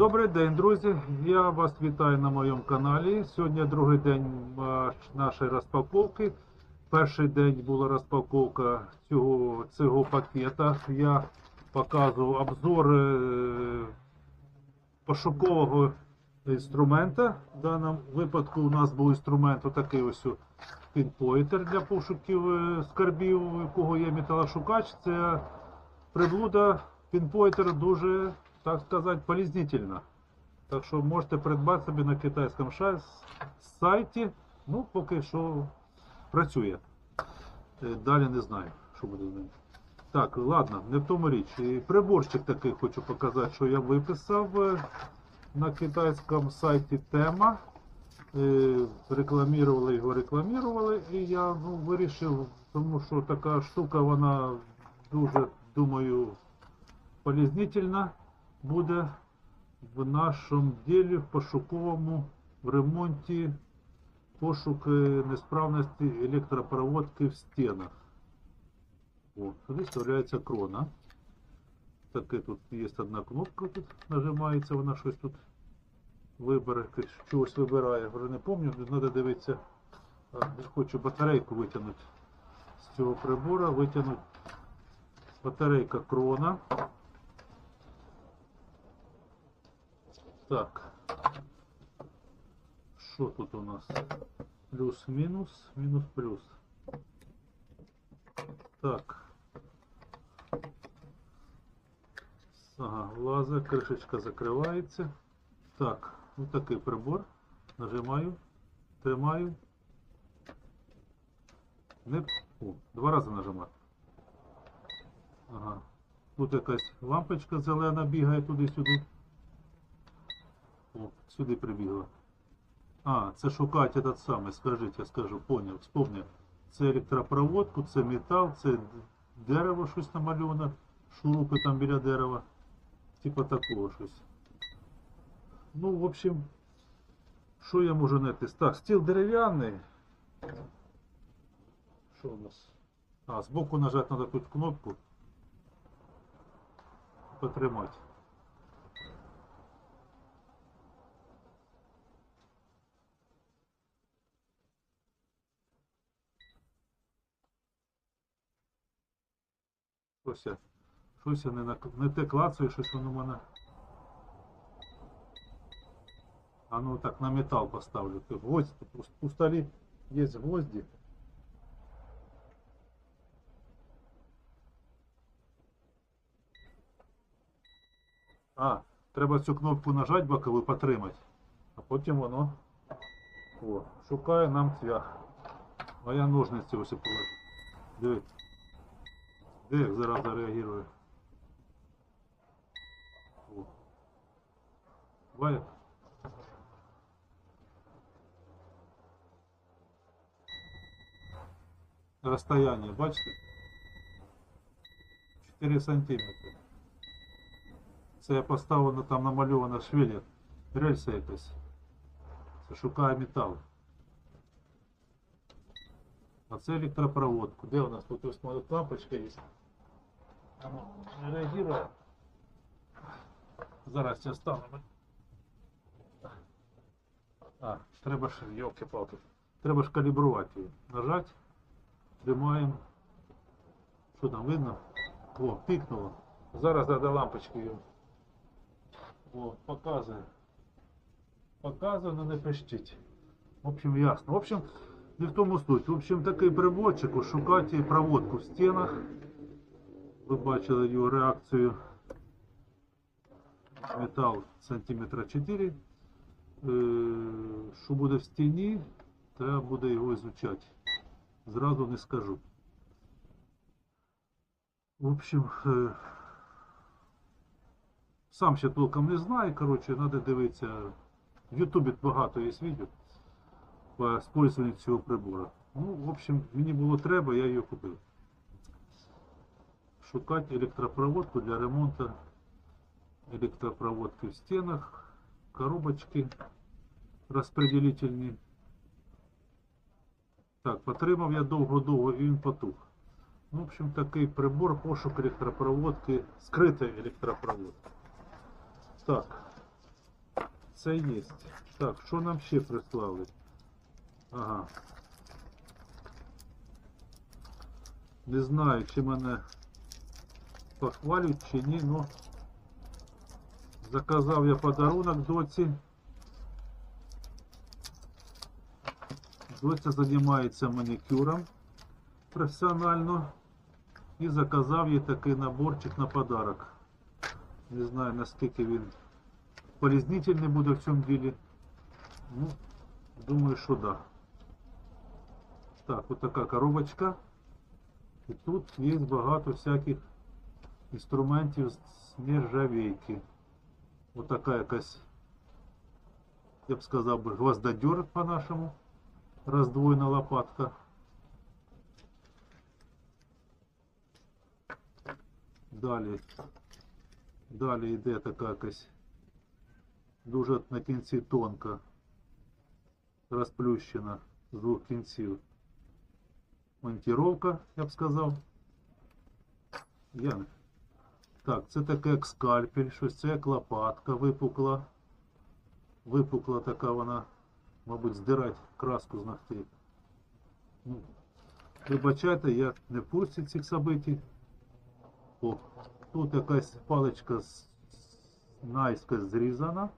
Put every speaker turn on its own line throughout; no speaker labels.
Добрий день, друзі. Я вас вітаю на моєму каналі. Сьогодні другий день нашої розпаковки. Перший день була розпаковка цього, цього пакета. Я показував обзор е, пошукового інструмента. В даному випадку у нас був інструмент отакий ось пінпойтер для пошуків е, скарбів, у кого є металошукач. Це приблуда пінпойтер дуже, так сказати, полізнительна. Так що можете придбати собі на китайському сайті. Ну, поки що працює. Е, Далі не знаю, що буде з ним. Так, ладно, не в тому річ. І Приборчик такий хочу показати, що я виписав е, на китайському сайті тема. Е, Рекламірували його, рекламірували, і я ну, вирішив, тому що така штука, вона дуже, думаю, полізнительна буде в нашому ділі в пошуковому в ремонті пошук несправності електропроводки в стінах. О, сюди вставляється крона. Таке тут є одна кнопка, тут нажимається, вона щось тут вибере, чогось вибирає. Вже не пам'ятаю, треба дивитися. Хочу батарейку витягнути з цього прибору, витягнути батарейка крона. Так. Що тут у нас? Плюс-мінус, мінус-плюс. Так. Ага, влазить, кришечка закривається. Так, ось такий прибор. Нажимаю, тримаю. Не... О, два рази нажимати. Ага. Тут якась лампочка зелена бігає туди-сюди. О, сюди прибігла. А, це шукати этот самий, скажіть, я скажу, поняв, вспомнив. Це електропроводку, це метал, це дерево щось намальовано, шурупи там біля дерева. Типа такого щось. Ну, в общем, що я можу знайти? Так, стіл дерев'яний. Що у нас? А, збоку нажати на таку кнопку. Потримати. Щось я, щось я не, не те клацаю, щось воно мене. А ну так на металл поставлю. Ти Гвозді, у- столі є гвозді. А, треба цю кнопку нажати бокову потримати. А потім воно о, шукає нам цвях. А я ножниці ось положу. Диви. Де як зараз реагує? О. Бачиш? Розстояння, бачите? 4 сантиметри. Це я поставив на там намальована швелі. Рельса якась. Це шукає метал. А це електропроводку. Де у нас тут ось моя лампочка є? Ну, реагує. Зараз я стану. А, треба ж, йолки-палки. Треба ж калібрувати її. Нажать. Тримаємо. Що там видно? О, пікнуло. Зараз треба лампочки її. О, показує. Показує, але не пищить. В общем, ясно. В общем, не в тому суть. В общем, такий приборчик, шукати проводку в стінах. Ви бачили його реакцію. Метал сантиметра 4. Е, Що буде в стіні, треба буде його изучати. Зразу не скажу. В общем, е, сам ще толком не знаю, коротше, треба дивитися. В Ютубі багато є відео по использованию цього прибору. Ну, в общем, мені було треба, я її купив. Шукати електропроводку для ремонту електропроводки в стінах, коробочки розпределительні. Так, потримав я довго-довго і він потух. Ну, в общем, такий прибор пошук електропроводки, скритої електропроводки. Так, Це є. Так, що нам ще прислали? Ага. Не знаю, чи мене похвалять чи ні, но заказав я подарунок доці. Доця займається манікюром професіонально і заказав їй такий наборчик на подарок. Не знаю наскільки він полізнительний буде в цьому ділі. Ну, думаю, що да. Так, от така коробочка. І тут є багато всяких інструментів з нержавейки. Ось така якась, я б сказав би, гвоздодер по-нашому. Роздвоєна лопатка. Далі. Далі йде така якась дуже на кінці тонка, розплющена з двох кінців. Монтіровка, я б сказав. Я... Так, це таке як скальпель, щось це як лопатка випукла. Випукла така вона, мабуть, здирать краску з ногтей. Ну, вибачайте, я не в курсі цих событий. О, тут якась паличка наїскось зрізана.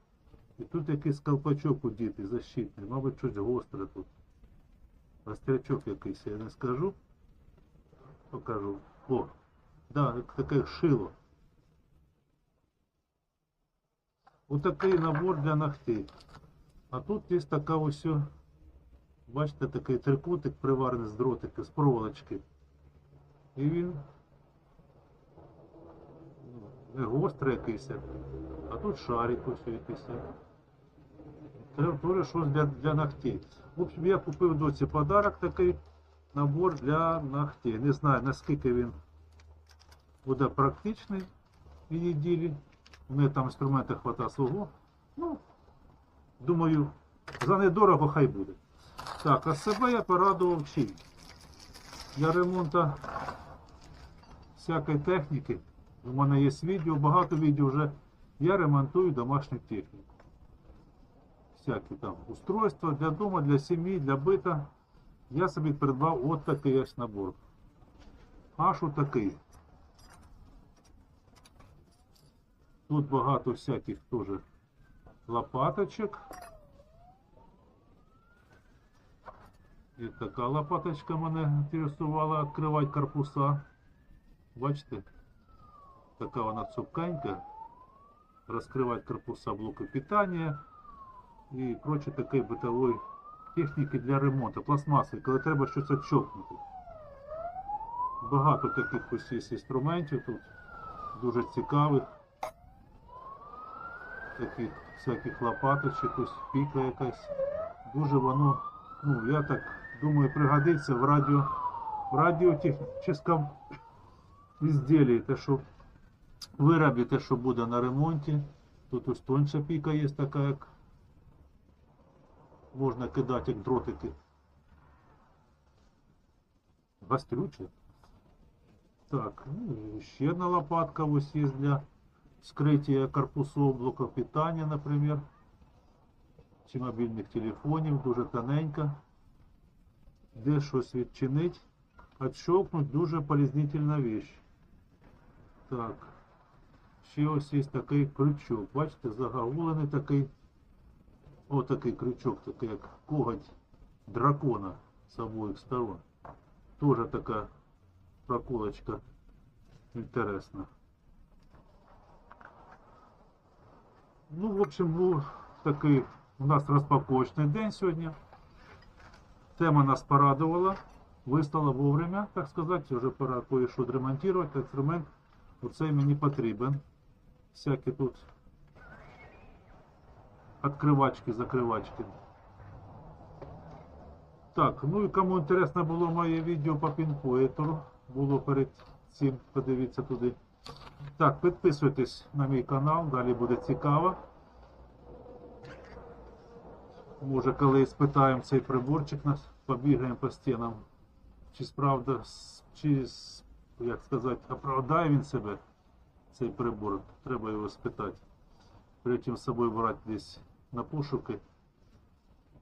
І тут якийсь колпачок удітий, защитний, мабуть, щось гостре тут. Острячок якийсь, я не скажу. Покажу. О, да, таке шило. Отакий набор для ногтей. А тут є така ось, бачите, такий трикутик приварений з дротики, з проволочки. І він ну, гострий якийсь, а тут шарик ось якийсь. Це теж щось для, для ногтей. В общем, я купив доці подарок такий набор для ногтей. Не знаю наскільки він буде практичний в її ділі. У неї там інструментів хвата свого. Ну, думаю, за недорого хай буде. Так, а себе я порадував чим? Для ремонту всякої техніки. У мене є відео, багато відео вже. Я ремонтую домашню техніку. Всякі там устройства для дому, для сім'ї, для бита. Я собі придбав от такий ось набор. Аж отакий. Тут багато всяких теж лопаточок. І така лопаточка мене інтересувала відкривати корпуса. Бачите? Така вона цупкенька. Розкривати корпуса блоку питання і прочі такої битової техніки для ремонту. Пластмаси, коли треба щось отчокнути. Багато таких ось є інструментів тут, дуже цікавих. Таких всяких лопаточок, ось піка якась. Дуже воно, ну я так думаю, пригодиться в радіо, в радіотехнічному ізделії, те, що виробі, те, що буде на ремонті. Тут ось тонша піка є така, як можна кидати як дротики. Гастрюче. Так, ну, і ще одна лопатка ось є для вскриття корпусов блока питання, наприклад. Чи мобільних телефонів, дуже тоненька. Де щось відчинить. Отщелкнуть дуже полізнительна вещь. Так. Ще ось є такий крючок. Бачите, загагулений такий. Ось такий крючок, такий як коготь дракона з обоїх сторон. Тоже така проколочка інтересна. Ну, в общем, був такий у нас розпаковочний день сьогодні. Тема нас порадувала. Вистала вовремя, так сказати, вже пора кое-що відремонтувати. Інструмент оцей мені потрібен. Всякі тут открывачки, закривачки. Так, ну і кому інтересно було моє відео по пінпоїтору, було перед цим, подивіться туди. Так, підписуйтесь на мій канал, далі буде цікаво. Може, коли спитаємо цей приборчик, нас побігаємо по стінам. Чи справда, чи, як сказати, оправдає він себе, цей прибор. Треба його спитати. Тим з собою брати десь на пошуки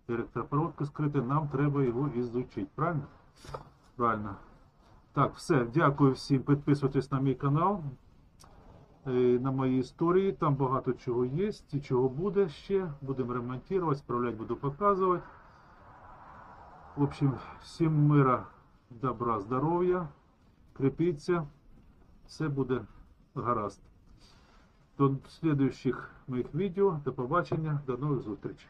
електропроводки скрити, нам треба його ізучити. Правильно? Правильно. Так, все. Дякую всім. Підписуйтесь на мій канал, на моїй історії. Там багато чого є і чого буде ще. Будемо ремонтувати, справляти, буду показувати. В общем, всім мира, добра, здоров'я. Крепіться. Все буде гаразд. До слідуючих моїх відео. До побачення, до нових зустрічей.